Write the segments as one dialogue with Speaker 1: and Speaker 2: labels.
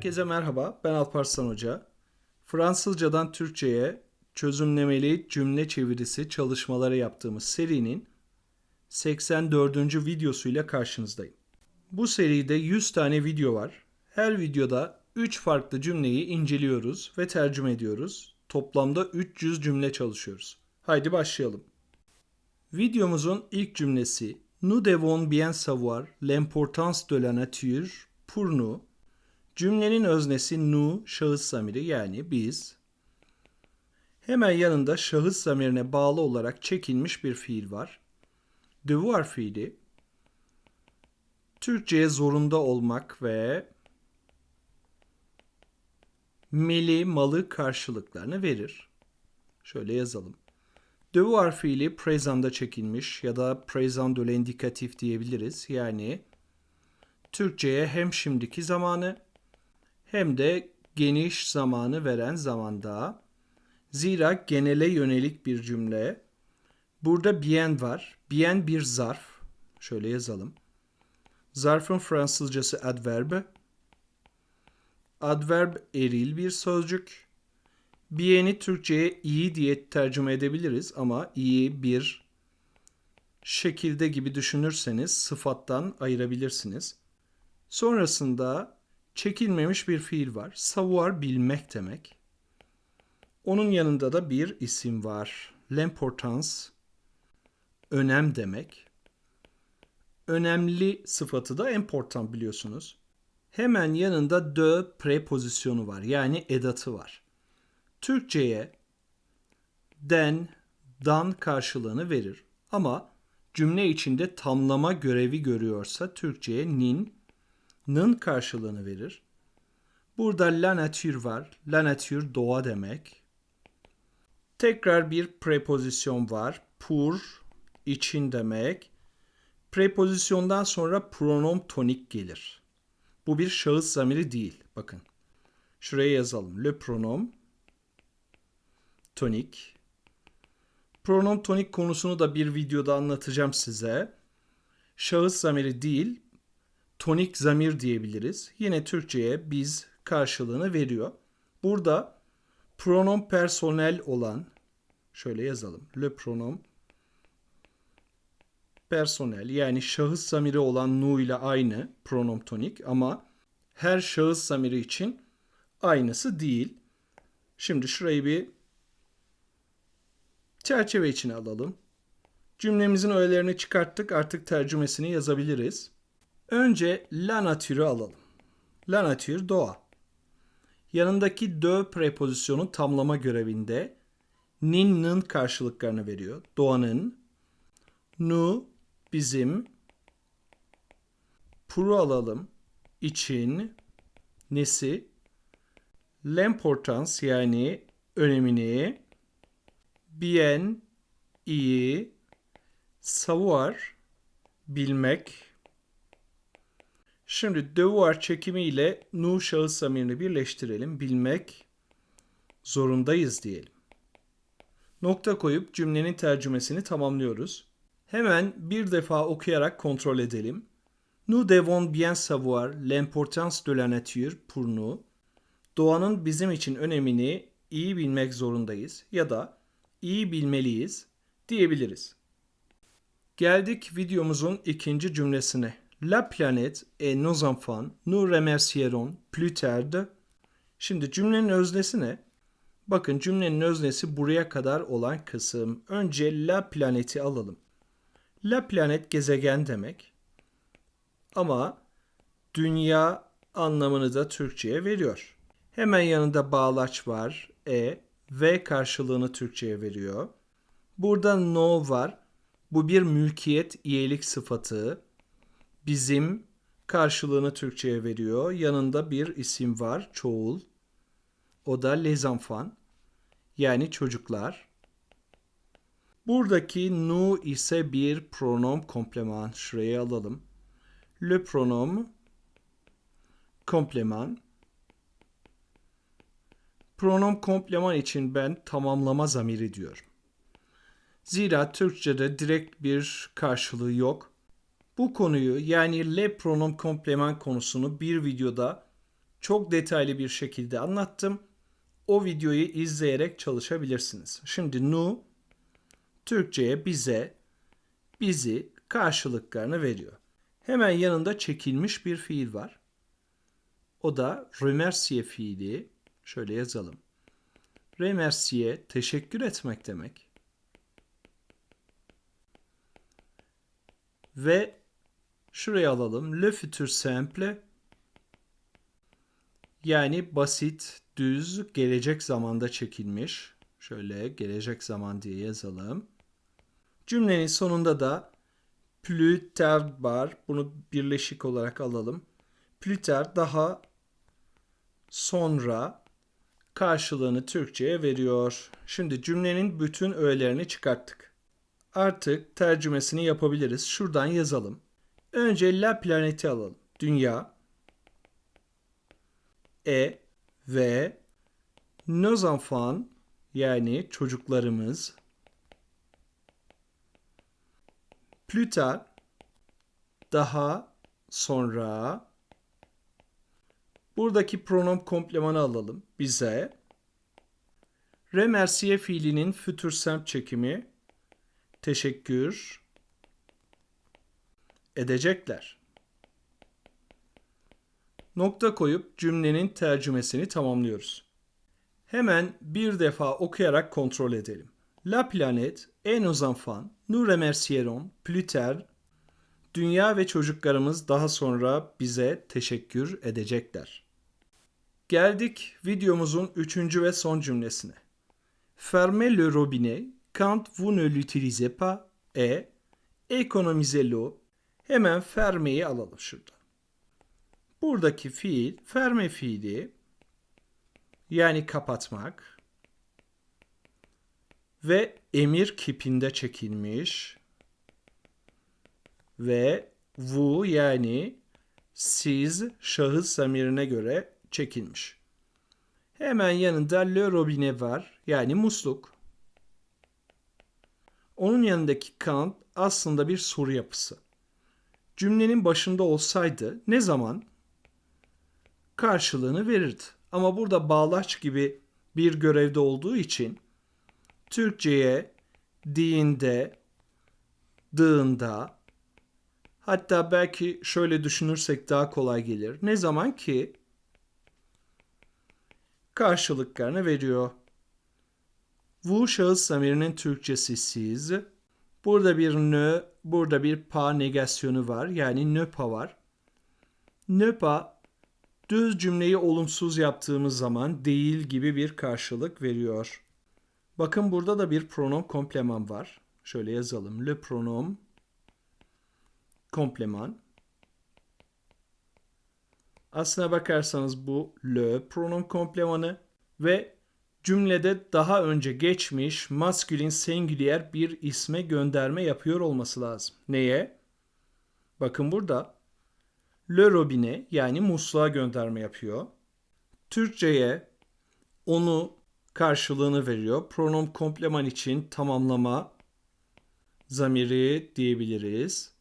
Speaker 1: Herkese merhaba, ben Alparslan Hoca. Fransızcadan Türkçe'ye çözümlemeli cümle çevirisi çalışmaları yaptığımız serinin 84. videosuyla karşınızdayım. Bu seride 100 tane video var. Her videoda 3 farklı cümleyi inceliyoruz ve tercüme ediyoruz. Toplamda 300 cümle çalışıyoruz. Haydi başlayalım. Videomuzun ilk cümlesi Nous devons bien savoir l'importance de la nature pour nous. Cümlenin öznesi nous şahıs zamiri yani biz. Hemen yanında şahıs zamirine bağlı olarak çekilmiş bir fiil var. Devoir fiili Türkçe'ye zorunda olmak ve meli malı karşılıklarını verir. Şöyle yazalım. Devoir fiili présent'da çekilmiş ya da présent de l'indikatif diyebiliriz. Yani Türkçe'ye hem şimdiki zamanı hem de geniş zamanı veren zamanda. Zira genele yönelik bir cümle. Burada bien var. Bien bir zarf. Şöyle yazalım. Zarfın Fransızcası adverb. Adverb eril bir sözcük. Bien'i Türkçe'ye iyi diye tercüme edebiliriz ama iyi bir şekilde gibi düşünürseniz sıfattan ayırabilirsiniz. Sonrasında çekilmemiş bir fiil var. Savoir bilmek demek. Onun yanında da bir isim var. L'importance önem demek. Önemli sıfatı da important biliyorsunuz. Hemen yanında de prepozisyonu var. Yani edatı var. Türkçe'ye den, dan karşılığını verir. Ama cümle içinde tamlama görevi görüyorsa Türkçe'ye nin, nın karşılığını verir. Burada la nature var. La nature doğa demek. Tekrar bir prepozisyon var. Pour, için demek. Prepozisyondan sonra pronom tonik gelir. Bu bir şahıs zamiri değil. Bakın. Şuraya yazalım. Le pronom tonik. Pronom tonik konusunu da bir videoda anlatacağım size. Şahıs zamiri değil, tonik zamir diyebiliriz. Yine Türkçe'ye biz karşılığını veriyor. Burada pronom personel olan şöyle yazalım. Le pronom personel yani şahıs zamiri olan nu ile aynı pronom tonik ama her şahıs zamiri için aynısı değil. Şimdi şurayı bir çerçeve içine alalım. Cümlemizin öğelerini çıkarttık. Artık tercümesini yazabiliriz. Önce la nature alalım. La nature doğa. Yanındaki de prepozisyonu tamlama görevinde nin nın karşılıklarını veriyor. Doğanın, nu bizim, puru alalım, için, nesi, l'importance yani önemini, bien, iyi, savoir, bilmek. Şimdi devoir çekimi ile nu şahıs zamirini birleştirelim. Bilmek zorundayız diyelim. Nokta koyup cümlenin tercümesini tamamlıyoruz. Hemen bir defa okuyarak kontrol edelim. Nous devons bien savoir l'importance de la nature pour nous. Doğanın bizim için önemini iyi bilmek zorundayız ya da iyi bilmeliyiz diyebiliriz. Geldik videomuzun ikinci cümlesine. La planète et nos enfants nous remercieront plus tard. Şimdi cümlenin öznesi ne? Bakın cümlenin öznesi buraya kadar olan kısım. Önce la planeti alalım. La planet gezegen demek. Ama dünya anlamını da Türkçe'ye veriyor. Hemen yanında bağlaç var. E V karşılığını Türkçe'ye veriyor. Burada no var. Bu bir mülkiyet iyilik sıfatı. Bizim karşılığını Türkçe'ye veriyor. Yanında bir isim var. Çoğul. O da les enfants. Yani çocuklar. Buradaki nu ise bir pronom kompleman. Şuraya alalım. Le pronom kompleman. Pronom kompleman için ben tamamlama zamiri diyorum. Zira Türkçe'de direkt bir karşılığı yok. Bu konuyu yani le pronom kompleman konusunu bir videoda çok detaylı bir şekilde anlattım. O videoyu izleyerek çalışabilirsiniz. Şimdi nu Türkçe'ye bize, bizi karşılıklarını veriyor. Hemen yanında çekilmiş bir fiil var. O da remercier fiili. Şöyle yazalım. Remercier teşekkür etmek demek. Ve şuraya alalım. Le futur simple yani basit, düz, gelecek zamanda çekilmiş. Şöyle gelecek zaman diye yazalım. Cümlenin sonunda da plus tard var. Bunu birleşik olarak alalım. Plus tard daha sonra karşılığını Türkçe'ye veriyor. Şimdi cümlenin bütün öğelerini çıkarttık. Artık tercümesini yapabiliriz. Şuradan yazalım. Önce la planeti alalım. Dünya. E ve nos enfants yani çocuklarımız. Plus daha sonra. Buradaki pronom komplemanı alalım. Bize. Remercier fiilinin futur simple çekimi. Teşekkür edecekler. Nokta koyup cümlenin tercümesini tamamlıyoruz. Hemen bir defa okuyarak kontrol edelim. La planète et nos enfants nous remercierons plus tard. Dünya ve çocuklarımız daha sonra bize teşekkür edecekler. Geldik videomuzun üçüncü ve son cümlesine. Fermez le robinet quand vous ne l'utilisez pas et économisez l'eau. Hemen fermeyi alalım şuradan. Buradaki fiil ferme fiili yani kapatmak ve emir kipinde çekilmiş ve vous yani siz şahıs zamirine göre çekilmiş. Hemen yanında le robinet var yani musluk. Onun yanındaki quand aslında bir soru yapısı. Cümlenin başında olsaydı ne zaman karşılığını verirdi. Ama burada bağlaç gibi bir görevde olduğu için Türkçe'ye diğinde, dığında hatta belki şöyle düşünürsek daha kolay gelir. Ne zaman ki karşılıklarını veriyor. Bu şahıs zamirinin Türkçesi siz. Burada bir nö, burada bir pa negasyonu var. Yani ne pa var. Ne pa düz cümleyi olumsuz yaptığımız zaman değil gibi bir karşılık veriyor. Bakın burada da bir pronom kompleman var. Şöyle yazalım. Le pronom kompleman. Aslına bakarsanız bu le pronom komplemanı ve cümlede daha önce geçmiş maskülin singulier bir isme gönderme yapıyor olması lazım. Neye? Bakın burada le robinet yani musluğa gönderme yapıyor. Türkçe'ye onu karşılığını veriyor. Pronom kompleman için tamamlama zamiri diyebiliriz.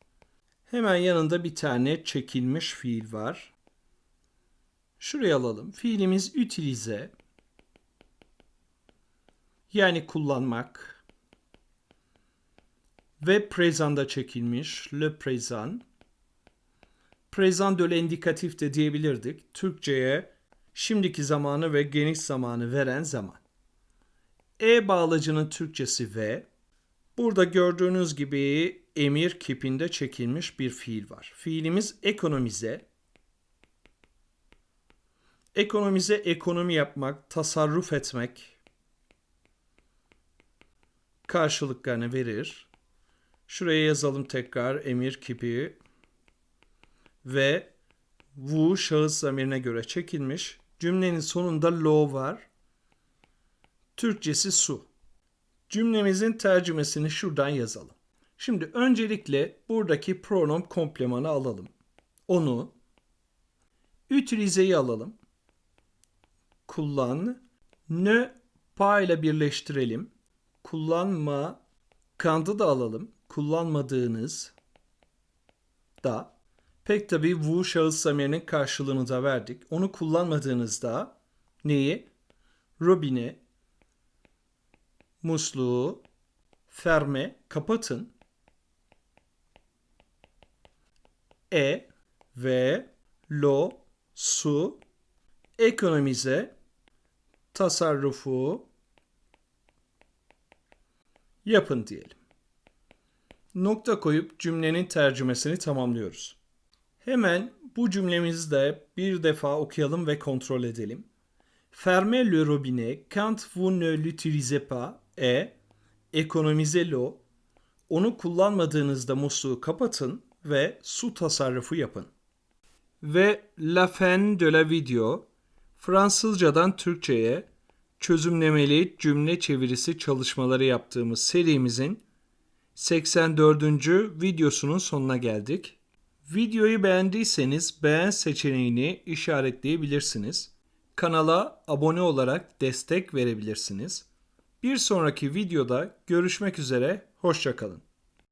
Speaker 1: Hemen yanında bir tane çekilmiş fiil var. Şuraya alalım. Fiilimiz utilize. Yani kullanmak. Ve prezanda çekilmiş. Le prezan. Prezan de l'indikatif de diyebilirdik. Türkçe'ye şimdiki zamanı ve geniş zamanı veren zaman. E bağlacının Türkçesi ve burada gördüğünüz gibi emir kipinde çekilmiş bir fiil var. Fiilimiz ekonomize. Ekonomize ekonomi yapmak, tasarruf etmek karşılıklarını verir. Şuraya yazalım tekrar emir kipi ve bu şahıs zamirine göre çekilmiş. Cümlenin sonunda lo var. Türkçesi su. Cümlemizin tercümesini şuradan yazalım. Şimdi öncelikle buradaki pronom komplemanı alalım. Onu utilize'yi alalım. Kullan. Ne pa ile birleştirelim. Kullanma kandı da alalım. Kullanmadığınız da Pek tabii vous şahıs zamirinin karşılığını da verdik. Onu kullanmadığınızda neyi? Robine, musluğu, ferme, kapatın. E, ve, lo, su, ekonomize, tasarrufu yapın diyelim. Nokta koyup cümlenin tercümesini tamamlıyoruz. Hemen bu cümlemizi de bir defa okuyalım ve kontrol edelim. Fermez le robinet quand vous ne l'utilisez pas et économisez-l'eau. Onu kullanmadığınızda musluğu kapatın ve su tasarrufu yapın. Ve la fin de la video Fransızcadan Türkçe'ye çözümlemeli cümle çevirisi çalışmaları yaptığımız serimizin 84. videosunun sonuna geldik. Videoyu beğendiyseniz beğen seçeneğini işaretleyebilirsiniz. Kanala abone olarak destek verebilirsiniz. Bir sonraki videoda görüşmek üzere, hoşçakalın.